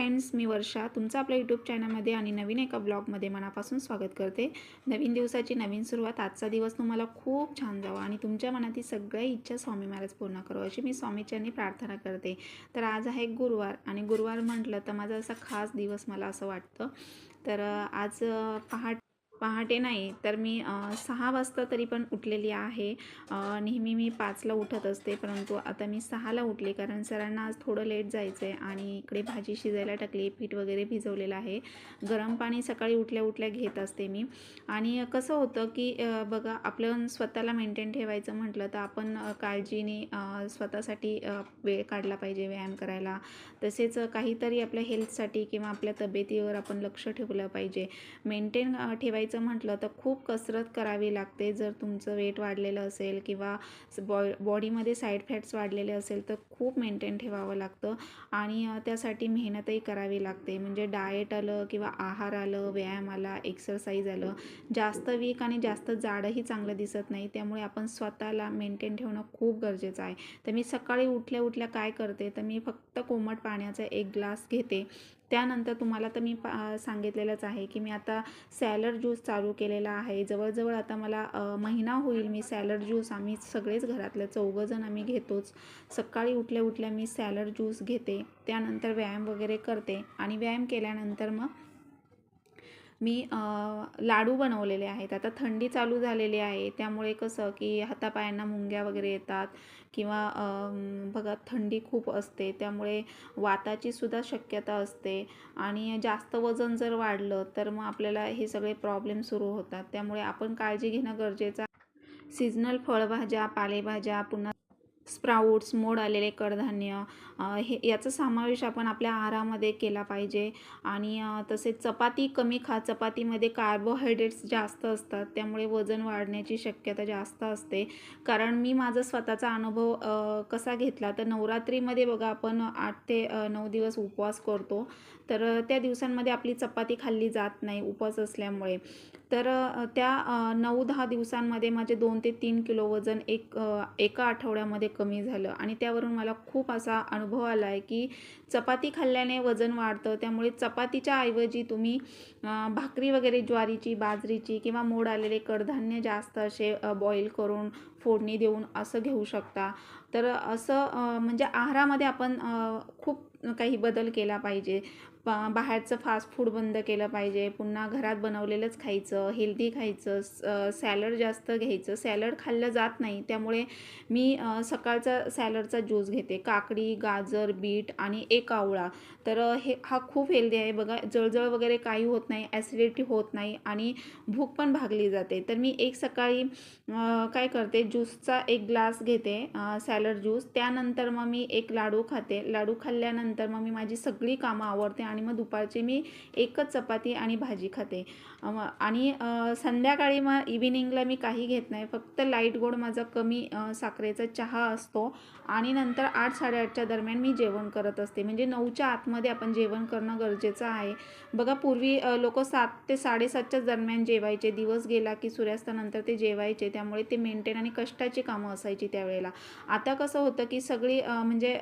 Friends मी वर्षा. तुमचं आपल्या YouTube चॅनलमध्ये आणि नवीन एका ब्लॉगमध्ये मनापासून स्वागत करते. नवीन दिवसाची नवीन सुरुवात आजचा दिवस तुम्हाला खूप छान जावा आणि तुमच्या मनातील सगळ्या इच्छा स्वामी महाराज पूर्ण करो अशी मी स्वामीच्यांनी प्रार्थना करते. तर आज आहे गुरुवार आणि गुरुवार म्हटलं तर माझा असा खास दिवस मला असं वाटतं. तर आज पहाट पहाटे नाही तर मी सहा वाजता तरी पण उठलेली आहे. नेहमी मी पाचला उठत असते परंतु आता मी सहाला उठले कारण सरांना आज थोडं लेट जायचं आहे आणि इकडे भाजी शिजायला टाकली पीठ वगैरे भिजवलेलं आहे. गरम पाणी सकाळी उठल्या उठल्या घेत असते मी. आणि कसं होतं की बघा आपलं स्वतःला मेंटेन ठेवायचं म्हटलं तर आपण काळजीने स्वतःसाठी वेळ काढला पाहिजे व्यायाम करायला. तसेच काहीतरी आपल्या हेल्थसाठी किंवा आपल्या तब्येतीवर आपण लक्ष ठेवलं पाहिजे. मेंटेन ठेवायचं म्हटलं तर खूप कसरत करावी लागते. जर तुमचं वेट वाढलेलं असेल किंवा बॉ बॉडीमध्ये साईड फॅट्स वाढलेले असेल तर खूप मेंटेन ठेवावं लागतं. आणि त्यासाठी मेहनतही करावी लागते. म्हणजे डाएट आलं किंवा आहार आलं व्यायाम आला एक्सरसाइज आलं जास्त वीक आणि जास्त जाडंही चांगलं दिसत नाही. त्यामुळे आपण स्वतःला मेंटेन ठेवणं खूप गरजेचं आहे. तर मी सकाळी उठल्या उठल्या काय करते? तर मी फक्त कोमट पाण्याचा एक ग्लास घेते. त्यानंतर तुम्हाला तर मी पा सांगितलेलंच आहे की मी आता सॅलड ज्यूस चालू केलेला आहे. जवळजवळ आता मला महिना होईल मी सॅलड ज्यूस आम्ही सगळेच घरातले चौघंजण आम्ही घेतोच. सकाळी उठल्या उठल्या मी सॅलड ज्यूस घेते त्यानंतर व्यायाम वगैरे करते आणि व्यायाम केल्यानंतर मग मी लाडू बनवलेले आहेत. आता थंडी चालू झालेली आहे. त्यामुळे कसं की हातापायांना मुंग्या वगैरे येतात किंवा बघा थंडी खूप असते. त्यामुळे वाताची सुद्धा शक्यता असते. आणि जास्त वजन जर वाढलं तर मग आपल्याला हे सगळे प्रॉब्लेम सुरू होतात. त्यामुळे आपण काळजी घेणं गरजेचं सीजनल सीझनल फळभाज्या पालेभाज्या पुन्हा स्प्राऊट्स मोड आलेले कडधान्य हे याचा समावेश आपण आपल्या आहारामध्ये केला पाहिजे. आणि तसेच चपाती कमी खा चपातीमध्ये कार्बोहायड्रेट्स जास्त असतात त्यामुळे वजन वाढण्याची शक्यता जास्त असते. कारण मी माझा स्वतःचा अनुभव कसा घेतला तर नवरात्रीमध्ये बघा आपण आठ ते नऊ दिवस उपवास करतो. तर त्या दिवसांमध्ये आपली चपाती खाल्ली जात नाही उपवास असल्यामुळे. तर त्या नऊ दहा दिवसांमध्ये माझे दोन ते तीन किलो वजन एक एका आठवड्यामध्ये कमी झालं. आणि त्यावरून मला खूप असा अनुभव आला आहे की चपाती खाल्ल्याने वजन वाढतं. त्यामुळे चपातीच्या ऐवजी तुम्ही भाकरी वगैरे ज्वारीची बाजरीची किंवा मोड आलेले कडधान्य जास्त असे बॉईल करून फोडणी देऊन असं घेऊ शकता. तर असं म्हणजे आहारामध्ये आपण खूप काही बदल केला पाहिजे. बाहेरचं फास्ट फूड बंद केलं पाहिजे. पुन्हा घरात बनवलेलंच खायचं हेल्दी खायचं सॅलड जास्त घ्यायचं. सॅलड खाल्लं जात नाही. त्यामुळे मी सकाळचा सॅलडचा ज्यूस घेते. काकडी गाजर बीट आणि एक आवळा. तर हे हा खूप हेल्दी आहे. बघा जळजळ वगैरे काही होत नाही ॲसिडिटी होत नाही आणि भूक पण भागली जाते. तर मी एक सकाळी काय करते ज्यूसचा एक ग्लास घेते सॅलड ज्यूस त्यानंतर मग मी एक लाडू खाते. लाडू खाल्ल्यानंतर मग मी माझी सगळी कामं आवडते आणि मग दुपारची मी एकच चपाती आणि भाजी खाते. आणि संध्याकाळी मग इव्हिनिंगला मी काही घेत नाही. फक्त लाइट गोड माझा कमी साखरेचा चहा असतो आणि नंतर आठ साडेआठच्या दरम्यान मी जेवण करत असते. म्हणजे नऊच्या आतमध्ये आपण जेवण करणं गरजेचं आहे. बघा पूर्वी लोक सात ते साडेसातच्या दरम्यान जेवायचे. दिवस गेला की सूर्यास्तानंतर ते जेवायचे. त्यामुळे ते मेंटेन आणि कष्टाची कामं असायची त्यावेळेला. आता कसं होतं की सगळी म्हणजे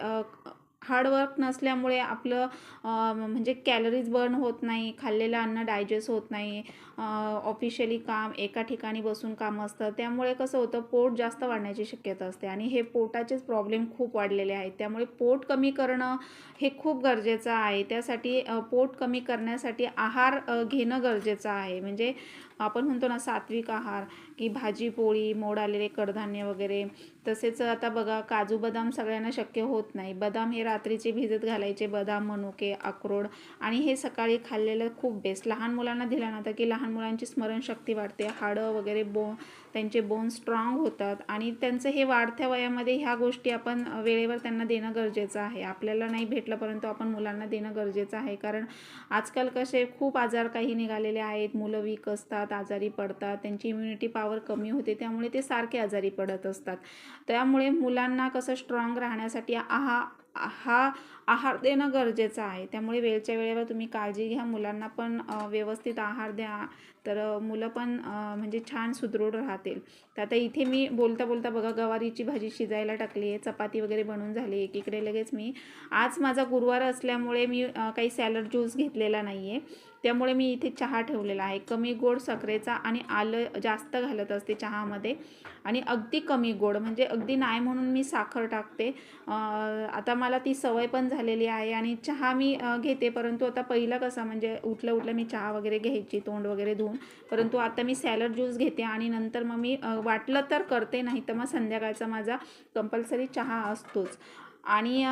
हार्डवर्क नसल्यामुळे आपलं म्हणजे कॅलरीज बर्न होत नाही खाल्लेलं अन्न डायजेस्ट होत नाही ऑफिशियली काम एका ठिकाणी बसून काम असतं. त्यामुळे कसं होतं पोट जास्त वाढण्याची शक्यता असते आणि हे पोटाचेच प्रॉब्लेम खूप वाढलेले आहेत. त्यामुळे पोट कमी करणं हे खूप गरजेचं आहे. त्यासाठी पोट कमी करण्यासाठी आहार घेणं गरजेचं आहे. म्हणजे आपण म्हणतो ना सात्विक आहार की भाजी पोळी मोड आलेले कडधान्य वगैरे. तसेच आता बघा काजू बदाम सगळ्यांना शक्य होत नाही. बदाम हे रात्रीचे भिजत घालायचे बदाम मनुके अक्रोड आणि हे सकाळी खाल्लेलं खूप बेस्ट लहान मुलांना दिलं ना तर की लहान मुलांची स्मरणशक्ती वाढते. हाडं वगैरे बो त्यांचे बोन स्ट्रॉंग होतात आणि त्यांचं हे वाढत्या वयामध्ये ह्या गोष्टी आपण वेळेवर त्यांना देणं गरजेचं आहे. आपल्याला नाही भेटलं परंतु आपण मुलांना देणं गरजेचं आहे. कारण आजकाल कसे खूप आजार काही निघालेले आहेत. मुलं वीक असतात आजारी पडतात त्यांची इम्युनिटी पॉवर कमी होते त्यामुळे ते सारखे आजारी पडत असतात. त्यामुळे मुलांना कसं स्ट्रॉंग राहण्यासाठी आहा हा आहार देणं गरजेचं आहे. त्यामुळे वेळच्या वेळेवर तुम्ही काळजी घ्या. मुलांना पण व्यवस्थित आहार द्या. तर मुलं पण म्हणजे छान सुदृढ राहतील. तर आता इथे मी बोलता बोलता बघा गवारीची भाजी शिजायला टाकली आहे. चपाती वगैरे बनवून झाली एकीकडे लगेच मी आज माझा गुरुवार असल्यामुळे मी काही सॅलड ज्यूस घेतलेला नाही आहे त्यामुळे मी इथे चहा ठेवलेला आहे. कमी गोड साखरेचा आणि आलं जास्त घालत असते चहामध्ये. आणि अगदी कमी गोड म्हणजे अगदी नाही म्हणून मी साखर टाकते. आता मला ती सवय पण झालेली आहे आणि चहा मी घेते. परंतु आता पहिलं कसं म्हणजे उठलं उठलं मी चहा वगैरे घ्यायची तोंड वगैरे धुवून. परंतु आता मी सॅलड ज्यूस घेते आणि नंतर मग मी वाटलं तर करते नाही तर मग संध्याकाळचा माझा कंपल्सरी चहा असतोच. आणि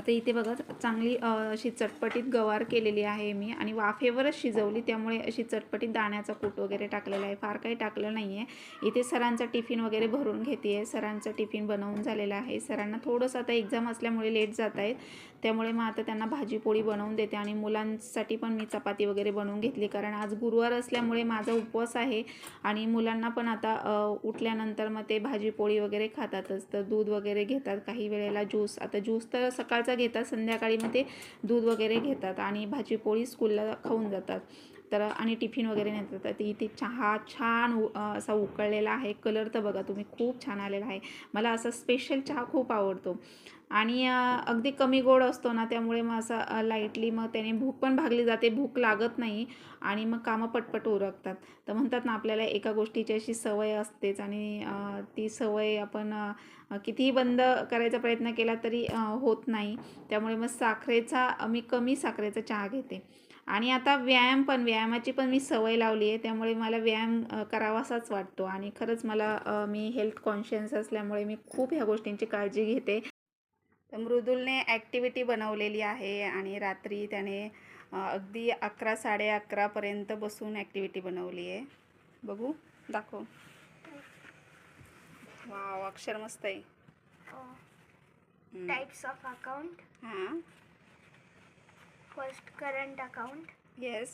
आता इथे बघा चांगली अशी चटपटीत गवार केलेली आहे मी आणि वाफेवरच शिजवली त्यामुळे अशी चटपटीत दाण्याचा कूट वगैरे टाकलेला आहे. फार काही टाकलं नाही आहे इथे सरांचा टिफिन वगैरे भरून घेते आहे सरांचा टिफिन बनवून झालेला आहे. सरांना थोडंसं आता एक्झाम असल्यामुळे लेट जात आहेत त्यामुळे मग आता त्यांना भाजी पोळी बनवून देते आणि मुलांसाठी पण मी चपाती वगैरे बनवून घेतली. कारण आज गुरुवार असल्यामुळे माझा उपवास आहे आणि मुलांना पण आता उठल्यानंतर मग ते भाजी पोळी वगैरे खातातच. तर दूध वगैरे घेतात काही वेळेला ज्यूस. आता ज्यूस तर सकाळचा घेतात संध्याकाळी मग ते दूध वगैरे घेतात आणि भाजी पोळी स्कूलला खाऊन जातात. तर आणि टिफिन वगैरे नेतात. तर इथे चहा छान उ- असा उकळलेला आहे. कलर तर बघा तुम्ही खूप छान आलेला आहे. मला असा स्पेशल चहा खूप आवडतो. आणि अगदी कमी गोड असतो ना त्यामुळे मग असं लाईटली मग त्याने भूक पण भागली जाते. भूक लागत नाही आणि मग कामं पटपट उरकतात. तर म्हणतात ना आपल्याला एका गोष्टीची अशी सवय असतेच आणि ती सवय आपण कितीही बंद करायचा प्रयत्न केला तरी होत नाही. त्यामुळे मग साखरेचा मी कमी साखरेचा चहा घेते. आणि आता व्यायाम पण व्यायामाची पण मी सवय लावली आहे त्यामुळे मला व्यायाम करावासाच वाटतो. आणि खरंच मला मी हेल्थ कॉन्शियस असल्यामुळे मी खूप ह्या गोष्टींची काळजी घेते. मृदुलने ॲक्टिव्हिटी बनवलेली आहे आणि रात्री त्याने अगदी अकरा साडे अकरापर्यंत बसून ॲक्टिव्हिटी बनवली आहे. बघू दाखव. वाव अक्षर मस्त आहे. टाइप्स ऑफ अकाउंट हां. First current account yes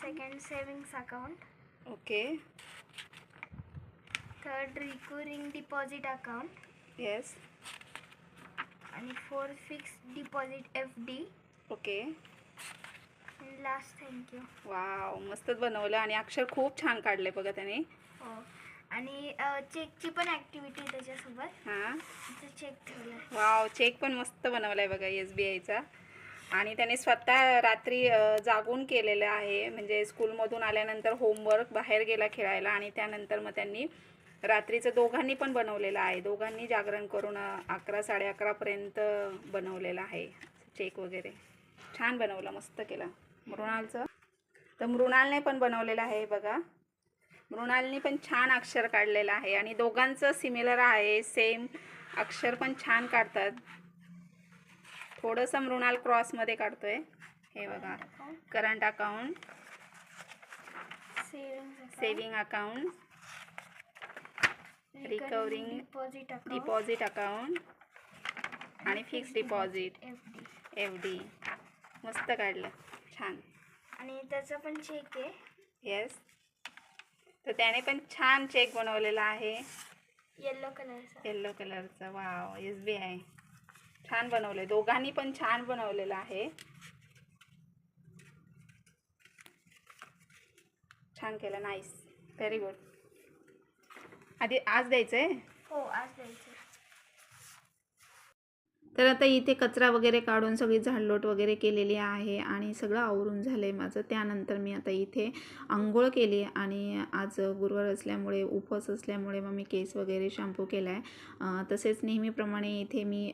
second savings account okay third recurring deposit account yes आणि fourth fix deposit F D okay last thank you wow मस्तच बनवलं आणि अक्षर खूप छान काढले बघा त्याने. हो. आणि चेकची पण ॲक्टिव्हिटी त्याच्यासोबत. हां. चेक ठेवलं वाव चेक पण मस्त बनवलाय बघा एस बी आयचा आणि त्याने स्वतः रात्री अ, जागून केलेलं आहे. म्हणजे स्कूलमधून आल्यानंतर होमवर्क बाहेर गेला खेळायला आणि त्यानंतर मग त्यांनी रात्रीचं दोघांनी पण बनवलेलं आहे. दोघांनी जागरण करून अ, अकरा साडे अकरापर्यंत बनवलेलं आहे. चेक वगैरे. छान बनवलं मस्त केलं. मृणालचं. तर मृणालने पण बनवलेलं आहे बघा. मृणालनी पण छान अक्षर काढलेलं आहे आणि दोघांचं सिमिलर आहे सेम अक्षर पण छान काढतात. थोडंसं मृणाल क्रॉसमध्ये काढतोय. हे बघा current account saving account recurring deposit account आणि fix deposit F D F D मस्त काढलं. छान. आणि त्याचा पण चेक आहे. येस तर त्याने पण छान चेक बनवलेला आहे. येल्लो कलरचा येल्लो कलरचा वाव एस बी आय छान बनवलं दोघांनी पण छान बनवलेलं आहे. छान केलं. नाईस व्हेरी गुड आधी आज द्यायचं आहे हो आज द्यायचं तर आता इथे कचरा वगैरे काढून सगळी झाडलोट वगैरे केलेली आहे आणि सगळं आवरून झालं आहे माझं. त्यानंतर मी आता इथे आंघोळ केली आणि आज गुरुवार असल्यामुळे उपवास असल्यामुळे मग मी केस वगैरे शॅम्पू केला आहे तसेच नेहमीप्रमाणे इथे मी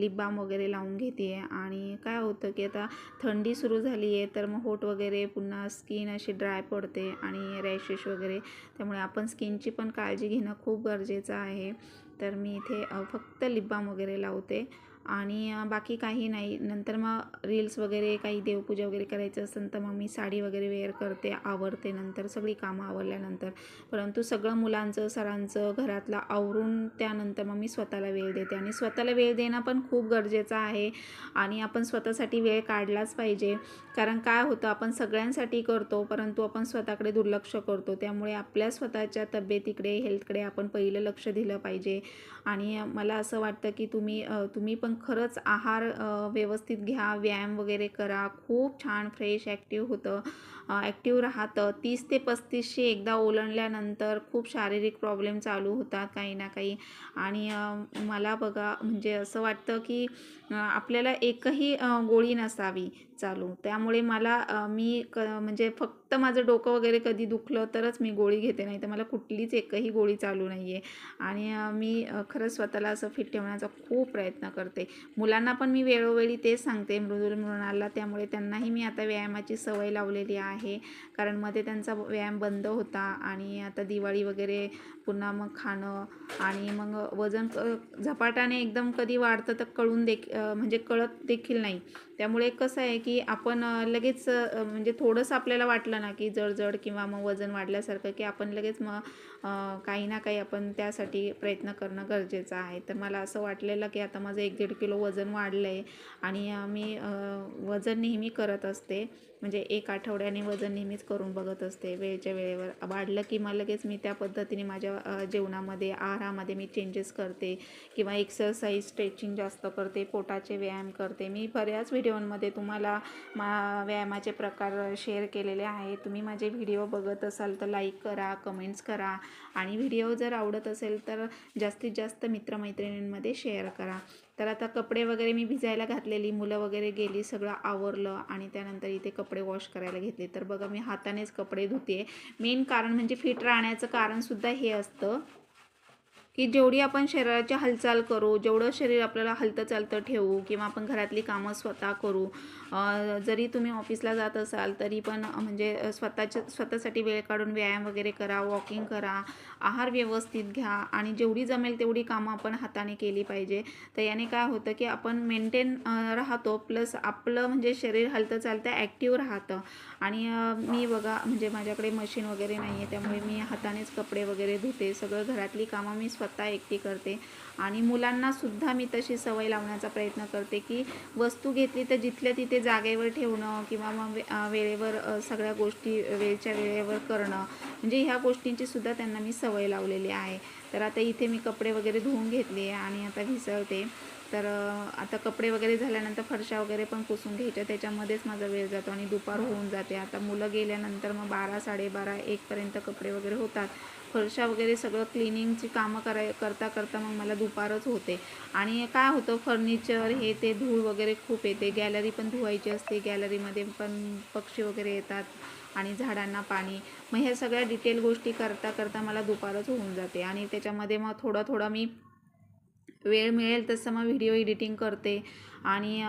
लिप बाम वगैरे लावून घेते आहे आणि काय होतं की आता थंडी सुरू झाली आहे तर मग होट वगैरे पुन्हा स्किन अशी ड्राय पडते आणि रॅशेस वगैरे. त्यामुळे आपण स्किनची पण काळजी घेणं खूप गरजेचं आहे. तर मी इथे फक्त लिप बाम वगैरे लावते. आणि बाकी काही नाही. नंतर मग रील्स वगैरे काही देवपूजा वगैरे करायचं असेल तर मग मी साडी वगैरे वेअर करते आवरते नंतर. सगळी कामं आवरल्यानंतर. परंतु सगळं मुलांचं सरांचं घरातलं आवरून त्यानंतर मग मी स्वतःला वेळ देते. आणि स्वतःला वेळ देणं पण खूप गरजेचं आहे. आणि आपण स्वतःसाठी वेळ काढलाच पाहिजे. कारण काय होतं आपण सगळ्यांसाठी करतो परंतु आपण स्वतःकडे दुर्लक्ष करतो. त्यामुळे आपल्या स्वतःच्या तब्येतीकडे हेल्थकडे आपण पहिलं लक्ष दिलं पाहिजे. आणि मला असं वाटतं की तुम्ही तुम्ही पण खरंच आहार व्यवस्थित घ्या व्यायाम वगैरे करा. खूप छान फ्रेश ॲक्टिव्ह होतं. ॲक्टिव्ह राहतं. तीस ते पस्तीसशे एकदा ओलांडल्यानंतर खूप शारीरिक प्रॉब्लेम चालू होतात काही ना काही. आणि मला बघा म्हणजे असं वाटतं की आपल्याला एकही गोळी नसावी चालू. त्यामुळे मला मी क म्हणजे फक्त माझं डोकं वगैरे कधी दुखलं तरच मी गोळी घेते. नाही तर मला कुठलीच एकही गोळी चालू नाही आहे आणि मी खरंच स्वतःला असं फिट ठेवण्याचा खूप प्रयत्न करते. मुलांना पण मी वेळोवेळी तेच सांगते मृदुल मृणाला त्यामुळे त्यांनाही मी आता व्यायामाची सवय लावलेली आहे. आहे. कारण मध्ये त्यांचा व्यायाम बंद होता आणि आता दिवाळी वगैरे पुन्हा मग खाणं आणि मग वजन झपाट्याने एकदम कधी वाढतं तर कळून देख म्हणजे कळत देखील नाही. त्यामुळे कसं आहे की आपण लगेच म्हणजे थोडंसं आपल्याला वाटलं ना की जड किंवा मग वजन वाढल्यासारखं की आपण लगेच मग काही ना काही आपण त्यासाठी प्रयत्न करणं गरजेचं आहे. तर मला असं वाटलेलं की आता माझं एक दीड किलो वजन वाढलं आहे आणि मी वजन नेहमी करत असते. म्हणजे एक आठवड्याने वजन नेहमीच करून बघत असते. वेळच्या वेळेवर वाढलं की मग लगेच मी त्या पद्धतीने माझ्या जेवणामध्ये आहारामध्ये मी चेंजेस करते किंवा एक्सरसाइज स्ट्रेचिंग जास्त करते पोटाचे व्यायाम करते. मी बऱ्याच व्हिडिओमध्ये तुम्हाला मा व्यायामाचे प्रकार शेअर केलेले आहे तुम्ही माझे व्हिडिओ बघत असाल तर लाईक करा कमेंट्स करा. आणि व्हिडिओ जर आवडत असेल तर जास्तीत जास्त मित्रमैत्रिणींमध्ये शेअर करा. तर आता कपडे वगैरे मी भिजायला घातलेली मुलं वगैरे गेली सगळं आवरलं आणि त्यानंतर इथे कपडे वॉश करायला घेतले. तर बघा मी हातानेच कपडे धुते मेन कारण म्हणजे फिट राहण्याचं कारणसुद्धा हे असतं. की जेवढी आपण शरीराची हालचाल करू जेवढं शरीर आपल्याला हलतं चालतं ठेवू किंवा आपण घरातली कामं स्वतः करू जरी तुम्ही ऑफिसला जात असाल तरी पण म्हणजे स्वतःच्या स्वतःसाठी वेळ काढून व्यायाम वगैरे करा वॉकिंग करा आहार व्यवस्थित घ्या आणि जेवढी जमेल तेवढी कामं आपण हाताने केली पाहिजे. तर याने काय होतं की आपण मेंटेन राहतो प्लस आपलं म्हणजे शरीर हलतं चालतं ॲक्टिव्ह राहतं. आणि मी बघा म्हणजे माझ्याकडे मशीन वगैरे नाही आहे त्यामुळे मी हातानेच कपडे वगैरे धुते सगळं घरातली कामं मी स्वतः एकटी करते. आणि मुलांना सुद्धा मी तशी सवय लावण्याचा प्रयत्न करते की वस्तू घेतली तर जिथल्या तिथे जागेवर ठेवणं किंवा मग वेळेवर सगळ्या गोष्टी वेळच्या वेळेवर करणं. म्हणजे ह्या गोष्टींची सुद्धा त्यांना मी सवय लावलेली आहे. तर आता इथे मी कपडे वगैरे धुवून घेतले आणि आता घिसळते तर आता कपडे वगैरे झाल्यानंतर फरशा वगैरे पण पुसून घ्यायच्या. त्याच्यामध्येच माझा वेळ जातो आणि दुपार होऊन जाते. आता मुलं गेल्यानंतर मग बारा साडेबारा एकपर्यंत कपडे वगैरे होतात. फरशा वगैरे सगळं क्लिनिंगची कामं कराय करता करता मग मला दुपारच होते. आणि काय होतं फर्निचर हे ते धूळ वगैरे खूप येते. गॅलरी पण धुवायची असते. गॅलरीमध्ये पण पक्षी वगैरे येतात आणि झाडांना पाणी. मग ह्या सगळ्या डिटेल गोष्टी करता करता मला दुपारच होऊन जाते. आणि त्याच्यामध्ये मग थोडं थोडं मी वेळ मिळेल तसं मग व्हिडिओ एडिटिंग करते. आणि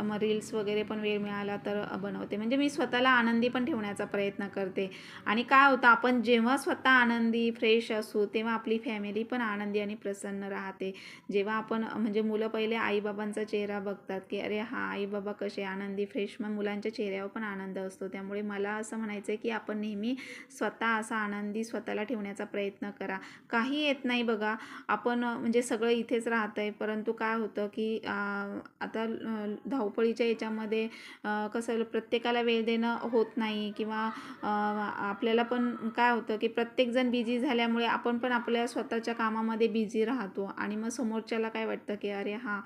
मग रील्स वगैरे पण वेळ मिळाला तर बनवते. म्हणजे मी स्वतःला आनंदी पण ठेवण्याचा प्रयत्न करते. आणि काय होतं आपण जेव्हा स्वतः आनंदी फ्रेश असू तेव्हा आपली फॅमिली पण आनंदी आणि प्रसन्न राहते. जेव्हा आपण म्हणजे मुलं पहिले आईबाबांचा चेहरा बघतात की अरे हा आईबाबा कसे आनंदी फ्रेश मग मुलांच्या चेहऱ्यावर पण आनंद असतो. त्यामुळे मला असं म्हणायचं आहे की आपण नेहमी स्वतः असा आनंदी स्वतःला ठेवण्याचा प्रयत्न करा. काही येत नाही बघा. आपण म्हणजे सगळं इथेच राहतं आहे परंतु काय होतं की आता आता धावपळीच्या याच्यामध्ये कसं प्रत्येकाला वेळ देणं होत नाही किंवा आपल्याला पण काय होतं की प्रत्येकजण बिझी झाल्यामुळे आपण पण आपल्या स्वतःच्या कामामध्ये बिझी राहतो आणि मग समोरच्याला काय वाटतं की अरे हां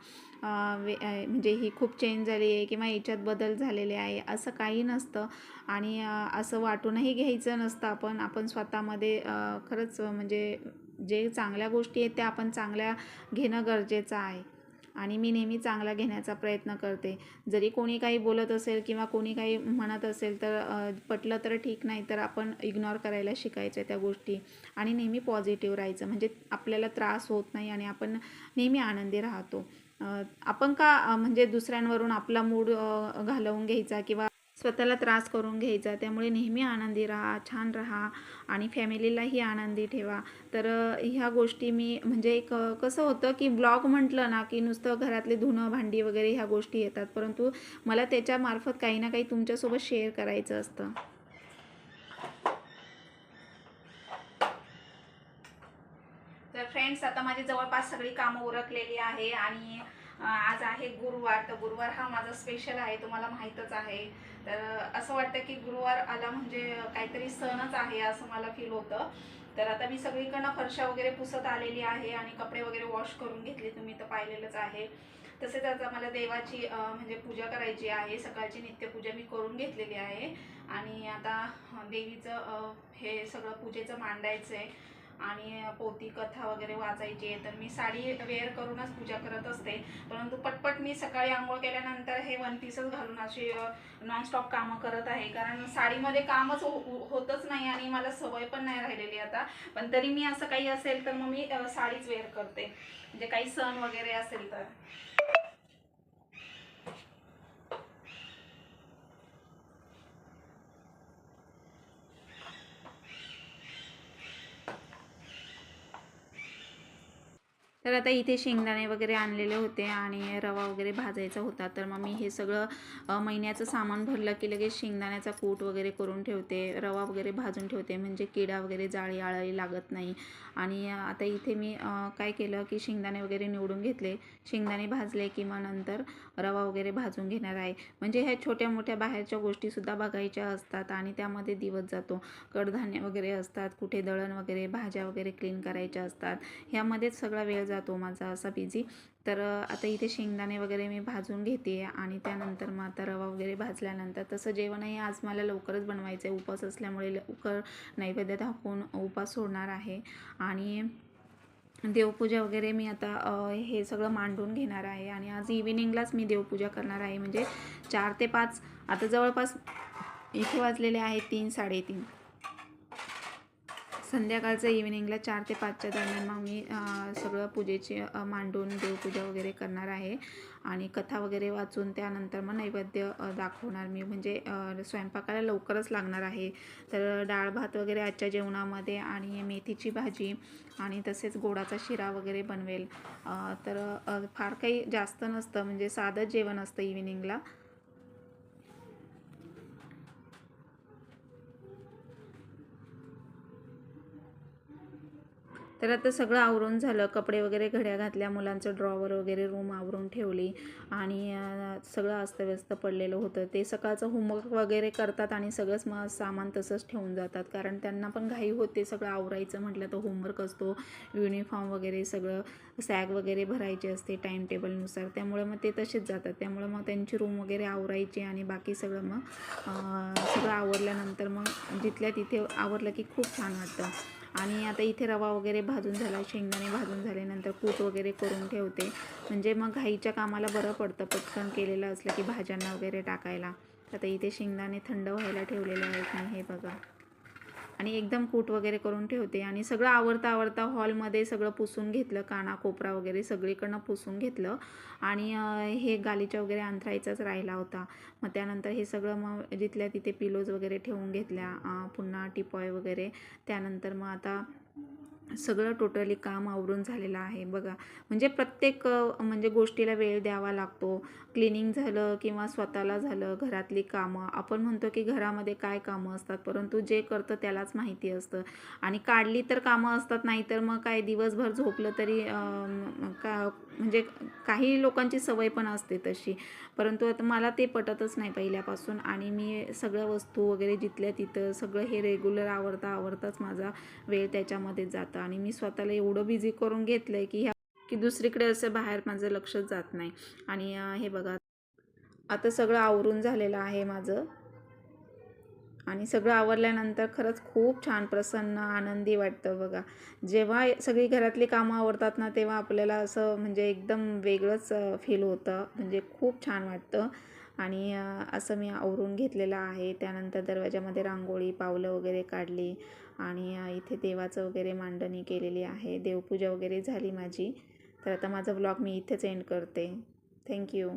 वे म्हणजे ही खूप चेंज झाली आहे किंवा याच्यात बदल झालेले आहे असं काही नसतं. आणि असं वाटूनही घ्यायचं नसतं आपण आपण स्वतःमध्ये खरंच म्हणजे जे चांगल्या गोष्टी आहेत त्या आपण चांगल्या घेणं गरजेचं आहे. आणि मी नेहमी चांगला घेण्याचा प्रयत्न करते. जरी कोणी काही बोलत असेल किंवा कोणी काही म्हणत असेल तर पटलं तर ठीक नाही तर आपण इग्नोर करायला शिकायचं त्या गोष्टी. आणि नेहमी पॉझिटिव्ह राहायचं. म्हणजे आपल्याला त्रास होत नाही आणि आपण नेहमी आनंदी राहतो. आपण का म्हणजे दुसऱ्यांवरून आपला मूड घालवून घ्यायचा किंवा स्वतःला त्रास करून घ्यायचा. त्यामुळे नेहमी आनंदी राहा छान राहा आणि फॅमिलीलाही आनंदी ठेवा. तर ह्या गोष्टी मी म्हणजे एक कसं होतं की ब्लॉग म्हटलं ना की नुसतं घरातले धुणं भांडी वगैरे ह्या गोष्टी येतात. परंतु मला त्याच्यामार्फत काही ना काही तुमच्यासोबत शेअर करायचं असतं. तर फ्रेंड्स आता माझी जवळपास सगळी कामं उरकलेली आहे आणि आज आहे गुरुवार. तर गुरुवार हा माझा स्पेशल आहे तुम्हाला माहीतच आहे. तर असं वाटतं की गुरुवार आला म्हणजे काहीतरी सणच आहे असं मला फील होतं. तर आता मी सगळीकडनं फरशा वगैरे पुसत आलेली आहे आणि कपडे वगैरे वॉश करून घेतले तुम्ही तर पाहिलेलंच आहे. तसेच आता मला देवाची म्हणजे पूजा करायची आहे. सकाळची नित्यपूजा मी करून घेतलेली आहे. आणि आता देवीचं हे सगळं पूजेचं मांडायचं आहे आणि पोती कथा वगैरे वाचायची आहे तर मी साडी वेअर करूनच पूजा करत असते. परंतु पटपट मी सकाळी आंघोळ केल्यानंतर हे वन पीसच घालून अशी नॉनस्टॉप कामं करत आहे. कारण साडीमध्ये कामच हो, हो- होतच नाही आणि मला सवय पण नाही राहिलेली आता. पण तरी मी असं काही असेल तर मग मी साडीच वेअर करते. म्हणजे काही सण वगैरे असेल तर. तर आता इथे शेंगदाणे वगैरे आणलेले होते आणि रवा वगैरे भाजायचा होता. तर मग मी हे सगळं महिन्याचं सामान भरलं की लगेच शेंगदाण्याचा कूट वगैरे करून ठेवते. रवा वगैरे भाजून ठेवते. म्हणजे किडा वगैरे जाळी आळळी लागत नाही. आणि आता इथे मी काय केलं की शेंगदाणे वगैरे निवडून घेतले. शेंगदाणे भाजले की मग नंतर रवा वगैरे भाजून घेणार आहे. म्हणजे ह्या छोट्या मोठ्या बाहेरच्या गोष्टीसुद्धा बघायच्या असतात आणि त्यामध्ये दिवस जातो. कडधान्य वगैरे असतात. कुठे दळण वगैरे भाज्या वगैरे क्लीन करायच्या असतात. ह्यामध्येच सगळा वेळ जातो. माझा असा बिझी तर आता इथे शेंगदाणे वगैरे मी भाजून घेते आणि त्यानंतर मग आता रवा वगैरे भाजल्यानंतर तसं जेवणही आज मला लवकरच बनवायचं आहे. उपास असल्यामुळे लवकर नैवेद्य दाखवून उपास सोडणार आहे. आणि देवपूजा वगैरे मी आता हे सगळं मांडून घेणार आहे. आणि आज इव्हिनिंगलाच मी देवपूजा करणार आहे. म्हणजे चार ते पाच आता जवळपास इथे वाजलेले आहे तीन साडेतीन. संध्याकाळचं इव्हिनिंगला चार ते पाचच्या दरम्यान मग मी सगळं पूजेची मांडून देवपूजा वगैरे करणार आहे. आणि कथा वगैरे वाचून त्यानंतर मग नैवेद्य दाखवणार मी. म्हणजे स्वयंपाकाला लवकरच लागणार आहे. तर डाळ भात वगैरे आजच्या जेवणामध्ये आणि मेथीची भाजी आणि तसेच गोडाचा शिरा वगैरे बनवेल. तर फार काही जास्त नसतं. म्हणजे साधंच जेवण असतं इव्हिनिंगला तर आता सगळं आवरून झालं. कपडे वगैरे घड्या घातल्या मुलांचं ड्रॉवर वगैरे रूम आवरून ठेवली आणि सगळं अस्तव्यस्त पडलेलं होतं. ते सकाळचं होमवर्क वगैरे करतात आणि सगळंच मग सामान तसंच ठेवून जातात. कारण त्यांना पण घाई होते सगळं आवरायचं म्हटलं तर होमवर्क असतो. युनिफॉर्म वगैरे सगळं सॅग वगैरे भरायचे असते टाईम टेबलनुसार त्यामुळे मग ते तसेच जातात. त्यामुळे मग त्यांची रूम वगैरे आवरायची आणि बाकी सगळं मग सगळं आवरल्यानंतर मग जिथल्या तिथे आवरलं की खूप छान वाटतं. आणि आता इथे रवा वगैरे भाजून झाला शेंगदाणे भाजून झाले नंतर कूट वगैरे करून ठेवते. म्हणजे मग घाईच्या कामाला बरं पडतं पटकन केलेलं असलं की भाज्यांना वगैरे टाकायला. आता इथे शेंगदाणे थंड व्हायला ठेवलेले आहेत मी हे बघा. आणि एकदम कूट वगैरे करून ठेवते. आणि सगळं आवरता आवरता हॉलमध्ये सगळं पुसून घेतलं काना कोपरा वगैरे सगळीकडनं पुसून घेतलं. आणि हे गालीच्या वगैरे अंथरायचाच राहिला होता. मग त्यानंतर हे सगळं मग जिथल्या तिथे पिलोज वगैरे ठेवून घेतल्या पुन्हा टिपॉय वगैरे. त्यानंतर मग आता सगळं टोटली काम आवरून झालेलं आहे. बघा म्हणजे प्रत्येक म्हणजे गोष्टीला वेळ द्यावा लागतो. क्लिनिंग झालं किंवा स्वतःला झालं घरातली कामं. आपण म्हणतो की घरामध्ये काय कामं असतात परंतु जे करतं त्यालाच माहिती असतं. आणि काढली तर कामं असतात नाही तर मग काय दिवसभर झोपलं तरी का म्हणजे काही लोकांची सवय पण असते तशी. परंतु आता मला ते पटतच नाही पहिल्यापासून. आणि मी सगळ्या वस्तू वगैरे जिथल्या तिथं सगळं हे रेग्युलर आवडता आवडताच माझा वेळ त्याच्यामध्ये जातं आणि मी स्वतःला एवढं बिझी करून घेतलं आहे की ह्या की दुसरीकडे असं बाहेर माझं लक्षच जात नाही. आणि हे बघा. आता सगळं आवरून झालेलं आहे माझं. आणि सगळं आवरल्यानंतर खरंच खूप छान प्रसन्न आनंदी वाटतं बघा. जेव्हा सगळी घरातली कामं आवडतात ना तेव्हा आपल्याला असं म्हणजे एकदम वेगळंच फील होतं. म्हणजे खूप छान वाटतं. आणि असं मी आवरून घेतलेलं आहे. त्यानंतर दरवाजामध्ये रांगोळी पावलं वगैरे काढली. आणि इथे देवाचं वगैरे मांडणी केलेली आहे. देवपूजा वगैरे झाली माझी. तर आता माझा व्लॉग मी इथेच एंड करते. थँक्यू